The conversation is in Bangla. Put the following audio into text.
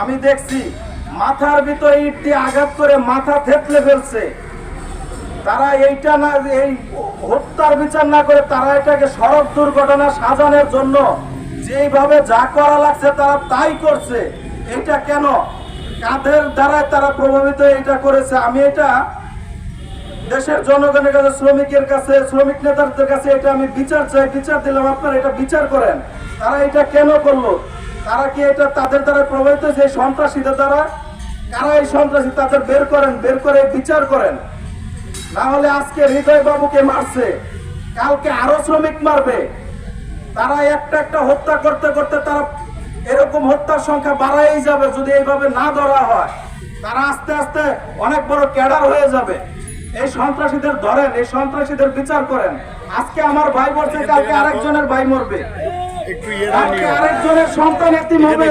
আমি দেখছি মাথার ভিতরে ইট দিয়ে আঘাত করে মাথা থেতলে ফেলছে। তারা এইটা না, এই হত্যার বিচার না করে তারা এটাকে সড়ক দুর্ঘটনা সাজানোর জন্য যেইভাবে যা করা লাগছে তারা তাই করছে। এটা কেন? কাদের দ্বারা তারা প্রভাবিত এটা করেছে। আমি এটা দেশের জনগণের কাছে, শ্রমিকের কাছে, শ্রমিক নেতাদের কাছে এটা আমি বিচার চাই, বিচার দিলাম। আপনারা এটা বিচার করেন। তারা এটা কেন করল? তারা কি এটা তাদের দ্বারা প্রভাবিত? এই সন্ত্রাসীদের দ্বারা? কারা এই সন্ত্রাসী তাদের বের করেন, বের করে বিচার করেন? না হলে আজকে হৃদয় বাবুকে মারছে। কালকে আরও শ্রমিক মারবে। তারা একটা একটা হত্যা করতে করতে তারা এরকম হত্যার সংখ্যা বাড়াই যাবে যদি এইভাবে না ধরা হয়। তারা আস্তে আস্তে অনেক বড় ক্যাডার হয়ে যাবে। এই সন্ত্রাসীদের ধরেন, এই সন্ত্রাসীদের বিচার করেন। আজকে আমার ভাই মরছে কালকে আরেকজনের ভাই মরবে। একটু ইয়ে আরেকজনের সন্তান হবে।